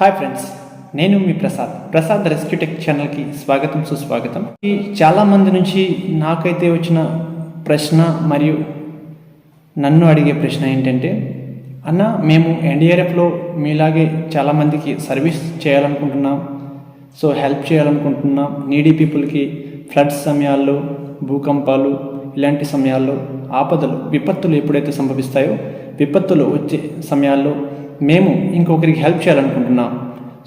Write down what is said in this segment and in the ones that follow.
Hi friends నేను మీ Prasad Prasad rescue tech ఛానల్కి స్వాగతం సుస్వాగతం. ఈ చాలామంది నుంచి నాకైతే వచ్చిన ప్రశ్న మరియు నన్ను అడిగే ప్రశ్న ఏంటంటే అన్న మేము ఎన్డీఆర్ఎఫ్లో మీలాగే చాలామందికి సర్వీస్ చేయాలనుకుంటున్నాం. సో హెల్ప్ చేయాలనుకుంటున్నాం. నీడీ పీపుల్కి ఫ్లడ్స్ సమయాల్లో భూకంపాలు ఇలాంటి సమయాల్లో ఆపదలు విపత్తులు ఎప్పుడైతే సంభవిస్తాయో విపత్తులు వచ్చే సమయాల్లో మేము ఇంకొకరికి హెల్ప్ చేయాలనుకుంటున్నాం.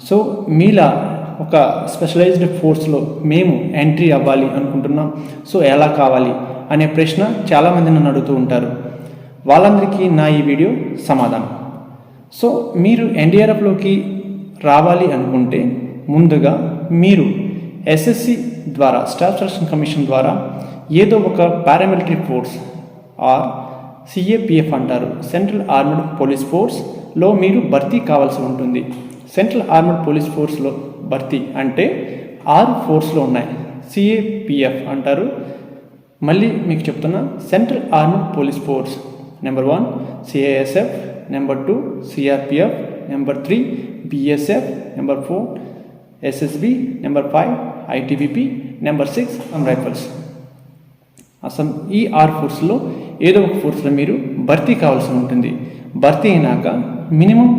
సో మీలా ఒక స్పెషలైజ్డ్ ఫోర్స్లో మేము ఎంట్రీ అవ్వాలి అనుకుంటున్నాం. సో ఎలా కావాలి అనే ప్రశ్న చాలామంది నన్ను అడుగుతూ ఉంటారు. వాళ్ళందరికీ నా ఈ వీడియో సమాధానం. సో మీరు ఎన్డీఆర్ఎఫ్లోకి రావాలి అనుకుంటే ముందుగా మీరు ఎస్ఎస్సి ద్వారా స్టాఫ్ సెలక్షన్ కమిషన్ ద్వారా ఏదో ఒక పారామిలిటరీ ఫోర్స్ ఆర్ సిఏపిఎఫ్ అంటారు సెంట్రల్ ఆర్మడ్ పోలీస్ ఫోర్స్ లో మీరు భర్తీ కావాల్సి ఉంటుంది. సెంట్రల్ ఆర్మడ్ పోలీస్ ఫోర్స్లో భర్తీ అంటే ఆరు ఫోర్స్లో ఉన్నాయి. సిఏపిఎఫ్ అంటారు. మళ్ళీ మీకు చెప్తున్నా central armed police force number one CISF number two CRPF number three BSF number four SSB number five ITBP number six rifles. అసలు ఈ ఆర్ ఫోర్స్లో ఏదో ఒక ఫోర్స్లో మీరు భర్తీ కావాల్సి ఉంటుంది. భర్తీ అయినాక మినిమం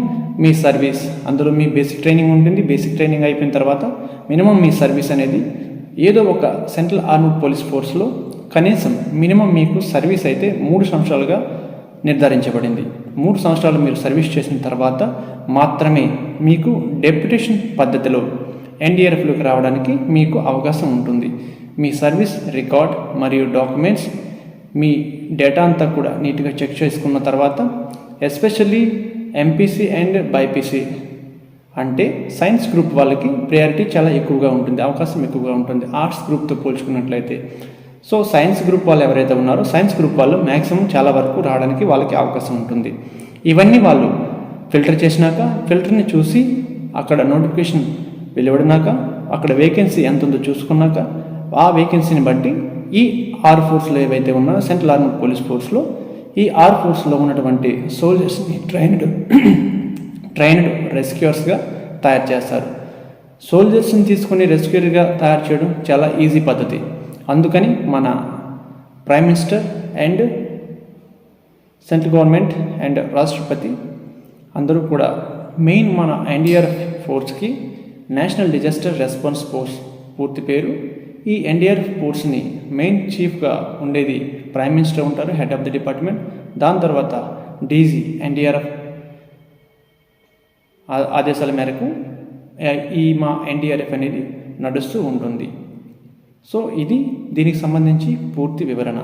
మీ సర్వీస్ అందులో మీ బేసిక్ ట్రైనింగ్ ఉంటుంది బేసిక్ ట్రైనింగ్ అయిపోయిన తర్వాత మినిమం మీ సర్వీస్ అనేది ఏదో ఒక సెంట్రల్ ఆర్మీ పోలీస్ ఫోర్స్లో కనీసం మినిమం మీకు సర్వీస్ అయితే మూడు సంవత్సరాలుగా నిర్ధారించబడింది. మూడు సంవత్సరాలు మీరు సర్వీస్ చేసిన తర్వాత మాత్రమే మీకు డెప్యుటేషన్ పద్ధతిలో ఎన్డీఆర్ఎఫ్లోకి రావడానికి మీకు అవకాశం ఉంటుంది. మీ సర్వీస్ రికార్డ్ మరియు డాక్యుమెంట్స్ మీ డేటా అంతా కూడా నీట్గా చెక్ చేసుకున్న తర్వాత ఎస్పెషల్లీ ఎంపీసీ అండ్ బైపీసీ అంటే సైన్స్ గ్రూప్ వాళ్ళకి ప్రయారిటీ చాలా ఎక్కువగా ఉంటుంది అవకాశం ఎక్కువగా ఉంటుంది ఆర్ట్స్ గ్రూప్తో పోల్చుకున్నట్లయితే. సో సైన్స్ గ్రూప్ వాళ్ళు ఎవరైతే ఉన్నారో సైన్స్ గ్రూప్ వాళ్ళు మ్యాక్సిమం చాలా వరకు రావడానికి వాళ్ళకి అవకాశం ఉంటుంది. ఇవన్నీ వాళ్ళు ఫిల్టర్ చేసినాక ఫిల్టర్ని చూసి అక్కడ నోటిఫికేషన్ వెలువడినాక అక్కడ వేకెన్సీ ఎంత ఉందో చూసుకున్నాక ఆ వేకెన్సీని బట్టి ఈ ఆర్ ఫోర్స్లో ఏవైతే ఉన్నాయో సెంట్రల్ ఆర్మీ పోలీస్ ఫోర్స్లో ఈ ఆర్ ఫోర్స్లో ఉన్నటువంటి సోల్జర్స్ని ట్రైన్డ్ ట్రైన్డ్ రెస్క్యూర్స్గా తయారు చేస్తారు. సోల్జర్స్ని తీసుకుని రెస్క్యూర్గా తయారు చేయడం చాలా ఈజీ పద్ధతి. అందుకని మన prime minister and central government and రాష్ట్రపతి అందరూ కూడా మెయిన్ మన ఎన్డీఆర్ఎఫ్ ఫోర్స్కి నేషనల్ డిజాస్టర్ రెస్పాన్స్ ఫోర్స్ పూర్తి పేరు ఈ ఎన్డీఆర్ఎఫ్ ఫోర్స్ని మెయిన్ చీఫ్గా ఉండేది ప్రైమ్ మినిస్టర్ ఉంటారు హెడ్ ఆఫ్ ది డిపార్ట్మెంట్. దాని తర్వాత డీజీ ఎన్డీఆర్ఎఫ్ ఆదేశాల మేరకు ఈ మా ఎన్డీఆర్ఎఫ్ అనేది నడుస్తూ ఉంటుంది. సో ఇది దీనికి సంబంధించి పూర్తి వివరణ.